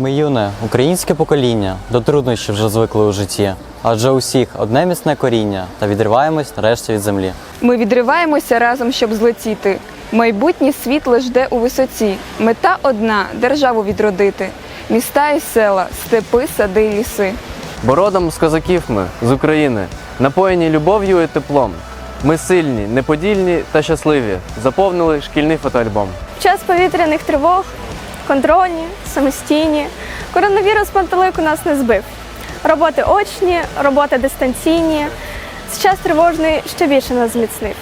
Ми юне українське покоління до труднощів вже звикли у житті, адже усіх одне міцне коріння та відриваємось нарешті від землі. Ми відриваємося разом, щоб злетіти. Майбутнє світло жде у висоті. Мета одна державу відродити. Міста і села, степи, сади і ліси. Бо родом з козаків ми, з України, напоєні любов'ю і теплом. Ми сильні, неподільні та щасливі, заповнили шкільний фотоальбом. В час повітряних тривог, контрольні, самостійні, коронавірус пантелику нас не збив. Роботи очні, роботи дистанційні. З час тривожний ще більше нас зміцнив.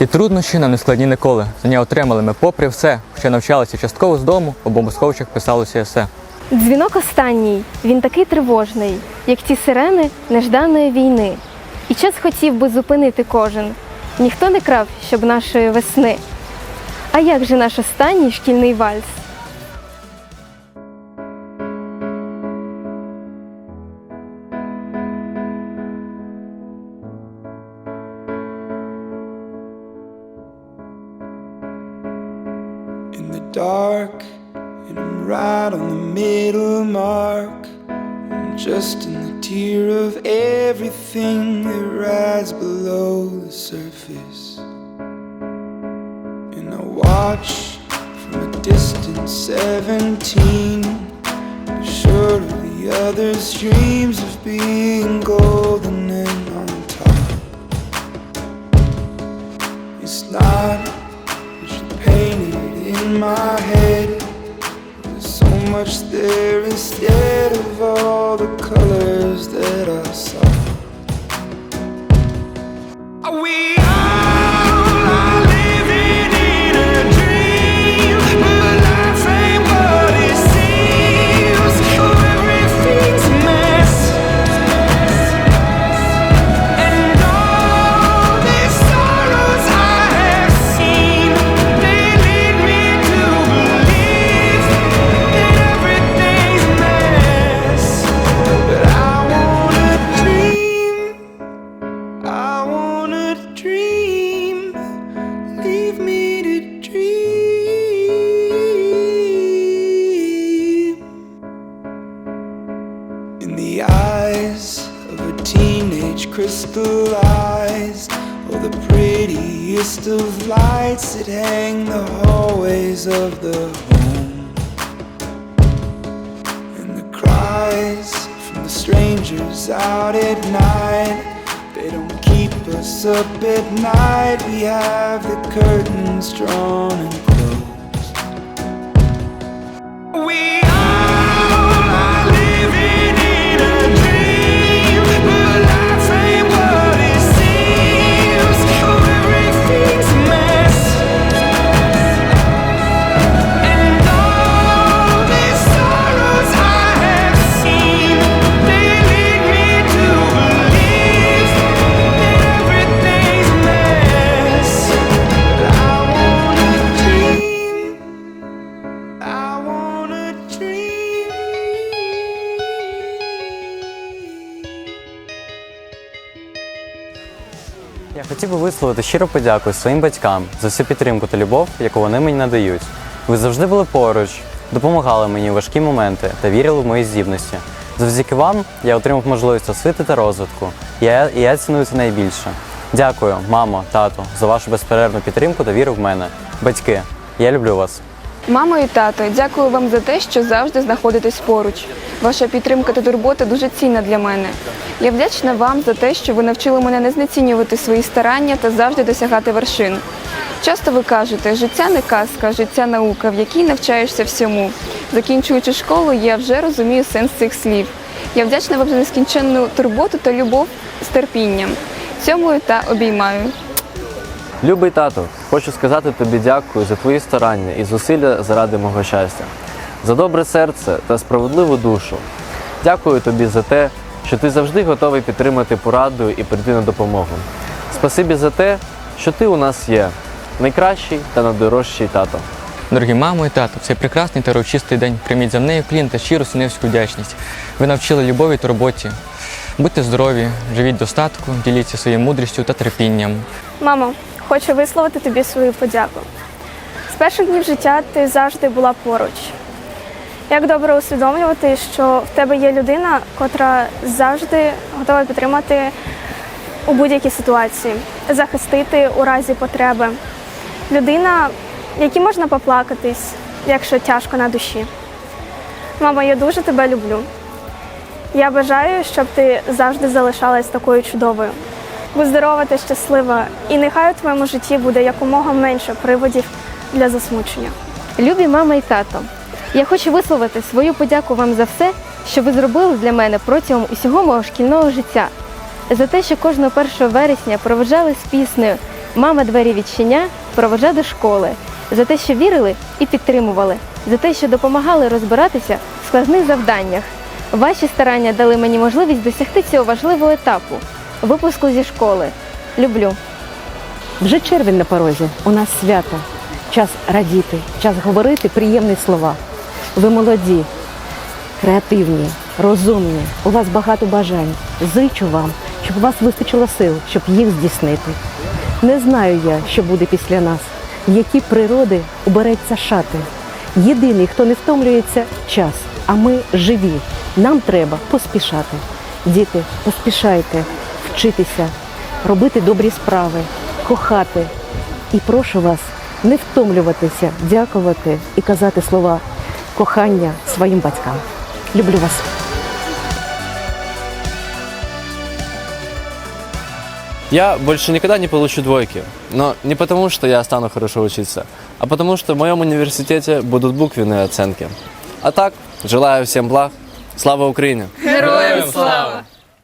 І труднощі нам не складні ніколи. Знання отримали ми попри все, що навчалися частково з дому, у бомбосховищах писалося есе. Дзвінок останній, він такий тривожний, як ті сирени нежданої війни. І час хотів би зупинити кожен. Ніхто не крав, щоб нашої весни. А як же наш останній шкільний вальс? Dark, and I'm right on the middle mark. I'm just in the tear of everything that rides below the surface. And I watch from a distant 17, sure of the others' dreams of being golden my head. There's so much there instead of all the colors that I saw. Eyes of a teenage crystallized, oh, the prettiest of lights that hang the hallways of the home. And the cries from the strangers out at night, they don't keep us up at night. We have the curtains drawn and closed. We хотів би висловити щиро подяку своїм батькам за всю підтримку та любов, яку вони мені надають. Ви завжди були поруч, допомагали мені у важкі моменти та вірили в мої здібності. Завдяки вам я отримав можливість освіти та розвитку, я, і я ціную це найбільше. Дякую, мамо, тату, за вашу безперервну підтримку та віру в мене. Батьки, я люблю вас. Мамо і тато, дякую вам за те, що завжди знаходитесь поруч. Ваша підтримка та турбота дуже цінна для мене. Я вдячна вам за те, що ви навчили мене не знецінювати свої старання та завжди досягати вершин. Часто ви кажете, життя не казка, життя наука, в якій навчаєшся всьому. Закінчуючи школу, я вже розумію сенс цих слів. Я вдячна вам за нескінченну турботу та любов з терпінням. Цьомую та обіймаю. Любий тато, хочу сказати тобі дякую за твої старання і зусилля заради мого щастя, за добре серце та справедливу душу. Дякую тобі за те, що ти завжди готовий підтримати порадою і прийти на допомогу. Спасибі за те, що ти у нас є, найкращий та найдорожчий тато. Дорогі мамо і тато, цей прекрасний та урочистий день прийміть за мною клін та щиру синівську вдячність. Ви навчили любові та роботі. Будьте здорові, живіть достатку, діліться своєю мудрістю та терпінням. Мамо, хочу висловити тобі свою подяку. З перших днів життя ти завжди була поруч. Як добре усвідомлювати, що в тебе є людина, котра завжди готова підтримати у будь-якій ситуації, захистити у разі потреби. Людина, якій можна поплакатись, якщо тяжко на душі. Мама, я дуже тебе люблю. Я бажаю, щоб ти завжди залишалась такою чудовою. Будь здорова та щаслива, і нехай у твоєму житті буде якомога менше приводів для засмучення. Любі мама і тато, я хочу висловити свою подяку вам за все, що ви зробили для мене протягом усього мого шкільного життя. За те, що кожного 1 вересня проведжали з піснею Мама двері відчиня, проведжа до школи, за те, що вірили і підтримували, за те, що допомагали розбиратися в складних завданнях. Ваші старання дали мені можливість досягти цього важливого етапу випуску зі школи. Люблю. Вже червень на порозі. У нас свято. Час радіти, час говорити приємні слова. Ви молоді, креативні, розумні. У вас багато бажань. Зичу вам, щоб у вас вистачило сил, щоб їх здійснити. Не знаю я, що буде після нас, які природи убереться шати. Єдиний, хто не втомлюється, час, а ми живі. Нам треба поспішати. Діти, поспішайте, вчитися, робити добрі справи, кохати. І прошу вас не втомлюватися, дякувати і казати слова кохання своїм батькам. Люблю вас. Я больше никогда не получу двойки. Но не потому, что я стану хорошо учиться, а потому, что в моем университете будут буквенные оценки. А так, желаю всем благ. Слава Украине! Героям слава!